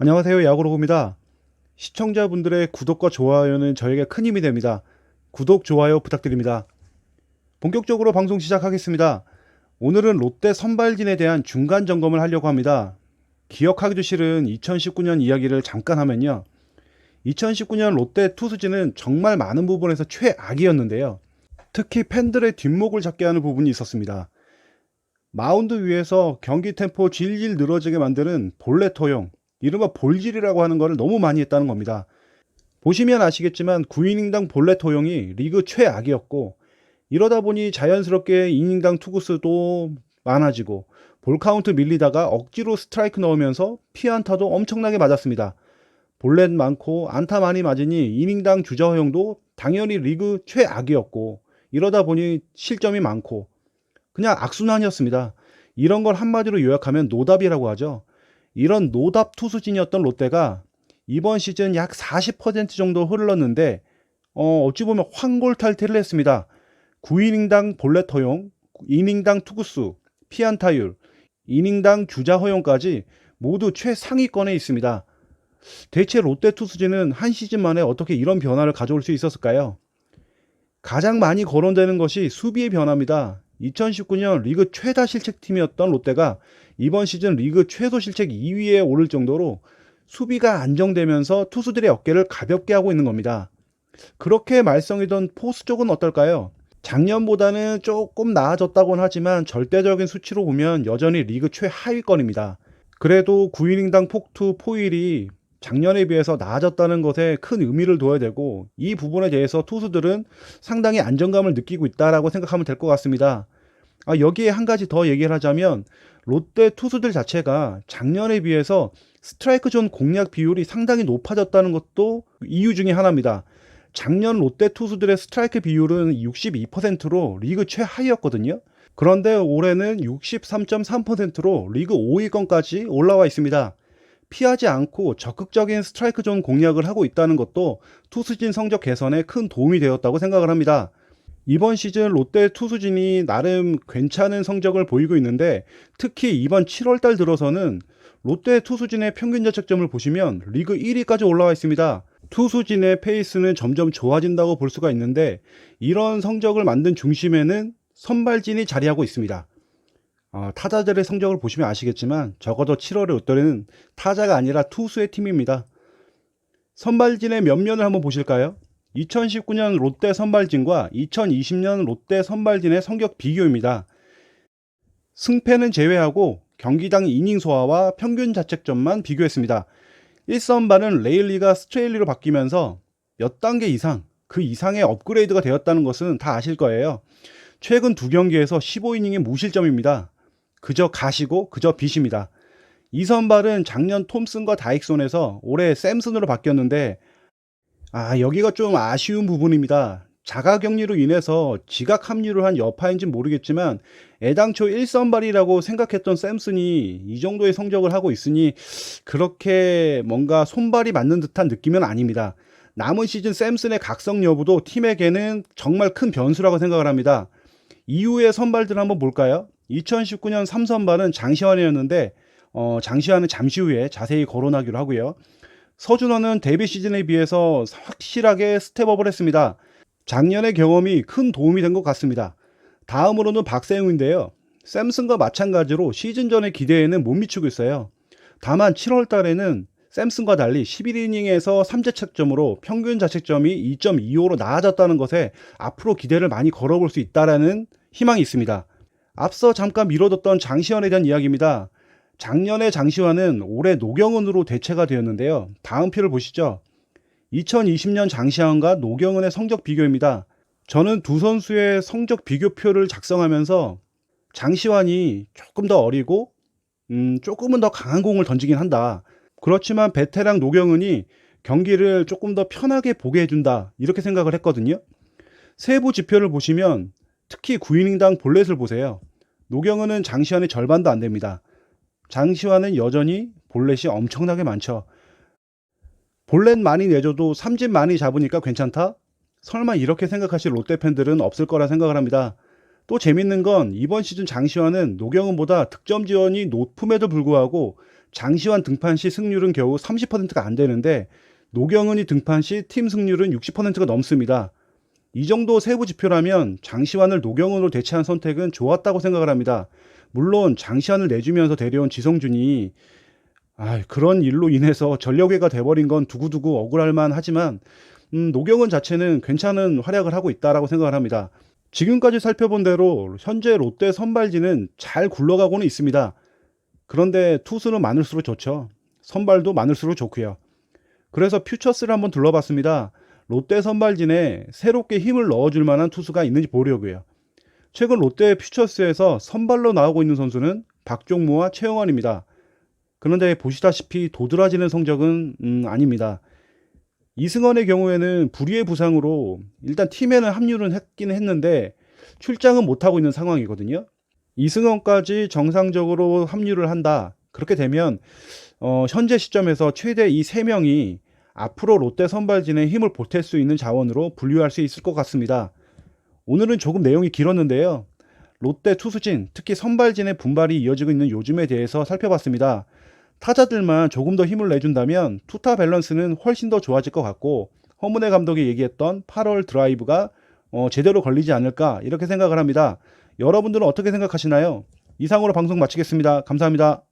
안녕하세요. 야구로입니다. 시청자분들의 구독과 좋아요는 저에게 큰 힘이 됩니다. 구독, 좋아요 부탁드립니다. 본격적으로 방송 시작하겠습니다. 오늘은 롯데 선발진에 대한 중간 점검을 하려고 합니다. 기억하기도 싫은 2019년 이야기를 잠깐 하면요. 2019년 롯데 투수진은 정말 많은 부분에서 최악이었는데요. 특히 팬들의 뒷목을 잡게 하는 부분이 있었습니다. 마운드 위에서 경기 템포 질질 늘어지게 만드는 볼넷 허용, 이른바 볼질이라고 하는 것을 너무 많이 했다는 겁니다. 보시면 아시겠지만 9이닝당 볼넷 허용이 리그 최악이었고 이러다 보니 자연스럽게 이닝당 투구수도 많아지고 볼 카운트 밀리다가 억지로 스트라이크 넣으면서 피안타도 엄청나게 맞았습니다. 볼넷 많고 안타 많이 맞으니 이닝당 주자 허용도 당연히 리그 최악이었고 이러다 보니 실점이 많고 그냥 악순환이었습니다. 이런 걸 한마디로 요약하면 노답이라고 하죠. 이런 노답 투수진이었던 롯데가 이번 시즌 약 40% 정도 흘렀는데 어, 어찌 보면 황골 탈퇴를 했습니다. 9이닝당 볼넷 허용, 이닝당 투구수, 피안타율, 이닝당 주자 허용까지 모두 최상위권에 있습니다. 대체 롯데 투수진은 한 시즌 만에 어떻게 이런 변화를 가져올 수 있었을까요? 가장 많이 거론되는 것이 수비의 변화입니다. 2019년 리그 최다 실책팀이었던 롯데가 이번 시즌 리그 최소 실책 2위에 오를 정도로 수비가 안정되면서 투수들의 어깨를 가볍게 하고 있는 겁니다. 그렇게 말썽이던 포수 쪽은 어떨까요? 작년보다는 조금 나아졌다고는 하지만 절대적인 수치로 보면 여전히 리그 최하위권입니다. 그래도 9이닝당 폭투 포일이 작년에 비해서 나아졌다는 것에 큰 의미를 둬야 되고 이 부분에 대해서 투수들은 상당히 안정감을 느끼고 있다라고 생각하면 될 것 같습니다. 아, 여기에 한 가지 더 얘기를 하자면 롯데 투수들 자체가 작년에 비해서 스트라이크 존 공략 비율이 상당히 높아졌다는 것도 이유 중에 하나입니다. 작년 롯데 투수들의 스트라이크 비율은 62%로 리그 최하위였거든요. 그런데 올해는 63.3%로 리그 5위권까지 올라와 있습니다. 피하지 않고 적극적인 스트라이크 존 공략을 하고 있다는 것도 투수진 성적 개선에 큰 도움이 되었다고 생각을 합니다. 이번 시즌 롯데 투수진이 나름 괜찮은 성적을 보이고 있는데 특히 이번 7월 달 들어서는 롯데 투수진의 평균 자책점을 보시면 리그 1위까지 올라와 있습니다. 투수진의 페이스는 점점 좋아진다고 볼 수가 있는데 이런 성적을 만든 중심에는 선발진이 자리하고 있습니다. 어, 타자들의 성적을 보시면 아시겠지만 적어도 7월의 롯데는 타자가 아니라 투수의 팀입니다. 선발진의 면면을 한번 보실까요? 2019년 롯데 선발진과 2020년 롯데 선발진의 성적 비교입니다. 승패는 제외하고 경기당 이닝 소화와 평균 자책점만 비교했습니다. 1선발은 레일리가 스트레일리로 바뀌면서 몇 단계 이상, 그 이상의 업그레이드가 되었다는 것은 다 아실 거예요. 최근 두 경기에서 15이닝의 무실점입니다. 그저 가시고 그저 빚입니다. 이선발은 작년 톰슨과 다익손에서 올해 샘슨으로 바뀌었는데 아 여기가 좀 아쉬운 부분입니다. 자가격리로 인해서 지각 합류를 한 여파인지 모르겠지만 애당초 1선발이라고 생각했던 샘슨이 이 정도의 성적을 하고 있으니 그렇게 뭔가 손발이 맞는 듯한 느낌은 아닙니다. 남은 시즌 샘슨의 각성 여부도 팀에게는 정말 큰 변수라고 생각을 합니다. 이후의 선발들 한번 볼까요? 2019년 3선발은 장시환이었는데 어, 장시환은 잠시 후에 자세히 거론하기로 하고요. 서준호는 데뷔 시즌에 비해서 확실하게 스텝업을 했습니다. 작년의 경험이 큰 도움이 된 것 같습니다. 다음으로는 박세웅인데요. 샘슨과 마찬가지로 시즌 전의 기대에는 못 미치고 있어요. 다만 7월 달에는 샘슨과 달리 11이닝에서 3자책점으로 평균 자책점이 2.25로 나아졌다는 것에 앞으로 기대를 많이 걸어볼 수 있다라는 희망이 있습니다. 앞서 잠깐 미뤄뒀던 장시환에 대한 이야기입니다. 작년에 장시환은 올해 노경은으로 대체가 되었는데요. 다음 표를 보시죠. 2020년 장시환과 노경은의 성적 비교입니다. 저는 두 선수의 성적 비교표를 작성하면서 장시환이 조금 더 어리고 음, 조금은 더 강한 공을 던지긴 한다. 그렇지만 베테랑 노경은이 경기를 조금 더 편하게 보게 해준다. 이렇게 생각을 했거든요. 세부 지표를 보시면 특히 9이닝당 볼넷을 보세요. 노경은은 장시환의 절반도 안 됩니다. 장시환은 여전히 볼넷이 엄청나게 많죠. 볼넷 많이 내줘도 삼진 많이 잡으니까 괜찮다? 설마 이렇게 생각하실 롯데 팬들은 없을 거라 생각을 합니다. 또 재밌는 건 이번 시즌 장시환은 노경은보다 득점 지원이 높음에도 불구하고 장시환 등판 시 승률은 겨우 30%가 안 되는데 노경은이 등판 시 팀 승률은 60%가 넘습니다. 이 정도 세부 지표라면 장시환을 노경은으로 대체한 선택은 좋았다고 생각을 합니다. 물론 장시환을 내주면서 데려온 지성준이 아, 그런 일로 인해서 전력외가 돼버린 건 두고두고 억울할 만 하지만 음, 노경은 자체는 괜찮은 활약을 하고 있다라고 생각을 합니다. 지금까지 살펴본 대로 현재 롯데 선발진은 잘 굴러가고는 있습니다. 그런데 투수는 많을수록 좋죠. 선발도 많을수록 좋고요. 그래서 퓨처스를 한번 둘러봤습니다. 롯데 선발진에 새롭게 힘을 넣어줄 만한 투수가 있는지 보려고요. 최근 롯데 퓨처스에서 선발로 나오고 있는 선수는 박종무와 최영환입니다. 그런데 보시다시피 도드라지는 성적은 음, 아닙니다. 이승원의 경우에는 불의의 부상으로 일단 팀에는 합류는 했긴 했는데 출장은 못하고 있는 상황이거든요. 이승원까지 정상적으로 합류를 한다. 그렇게 되면 어, 현재 시점에서 최대 이 세 명이 앞으로 롯데 선발진에 힘을 보탤 수 있는 자원으로 분류할 수 있을 것 같습니다. 오늘은 조금 내용이 길었는데요. 롯데 투수진, 특히 선발진의 분발이 이어지고 있는 요즘에 대해서 살펴봤습니다. 타자들만 조금 더 힘을 내준다면 투타 밸런스는 훨씬 더 좋아질 것 같고 허문회 감독이 얘기했던 8월 드라이브가 어, 제대로 걸리지 않을까 이렇게 생각을 합니다. 여러분들은 어떻게 생각하시나요? 이상으로 방송 마치겠습니다. 감사합니다.